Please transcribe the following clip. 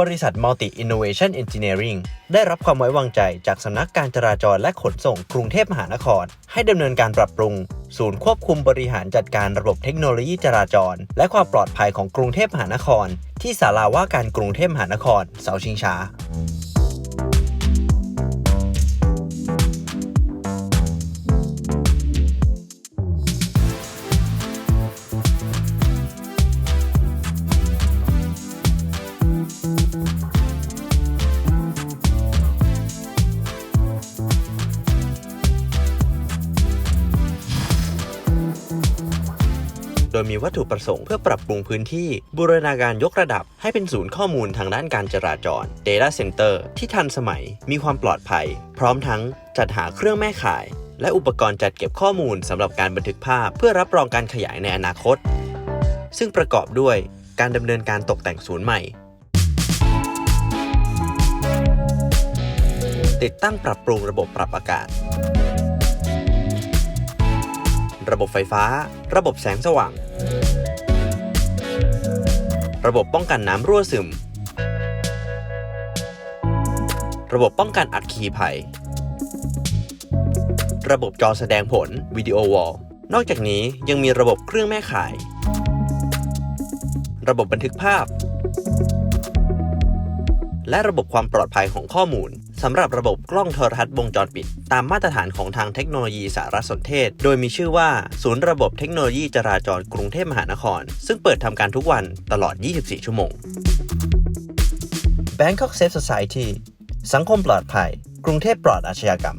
บริษัท Multi Innovation Engineering ได้รับความไว้วางใจจากสำนักการจราจรและขนส่งกรุงเทพมหานคร ให้ดำเนินการปรับปรุง ศูนย์ควบคุมบริหารจัดการระบบเทคโนโลยีจราจร และความปลอดภัยของกรุงเทพมหานคร ที่ศาลาว่าการกรุงเทพมหานคร เสาชิงช้า โดยมีวัตถุประสงค์เพื่อปรับปรุงพื้นที่ บูรณาการยกระดับ ให้เป็นศูนย์ข้อมูลทางด้านการจราจร Data Center ที่ทันสมัยมีความปลอดภัย พร้อมทั้งจัดหาเครื่องแม่ข่าย และอุปกรณ์จัดเก็บข้อมูลสำหรับการบันทึกภาพ เพื่อรับรองการขยายในอนาคต ซึ่งประกอบด้วยการดำเนินการตกแต่งศูนย์ใหม่ ติดตั้งปรับปรุงระบบปรับอากาศ ระบบไฟฟ้า ระบบแสงสว่าง ระบบป้องกันน้ำรั่วซึม ระบบป้องกันอัคคีภัย ระบบจอแสดงผลวิดีโอวอลนอกจากนี้ยังมีระบบเครื่องแม่ข่าย ระบบบันทึกภาพ และระบบความปลอดภัยของข้อมูลสำหรับระบบกล้องโทรทัศน์วงจรปิด ตามมาตรฐานของทางเทคโนโลยีสารสนเทศ โดยมีชื่อว่า ศูนย์ระบบเทคโนโลยีจราจรกรุงเทพมหานคร ซึ่งเปิดทำการทุกวันตลอด 24 ชั่วโมง Bangkok Safe Society สังคมปลอดภัย กรุงเทพปลอดอาชญากรรม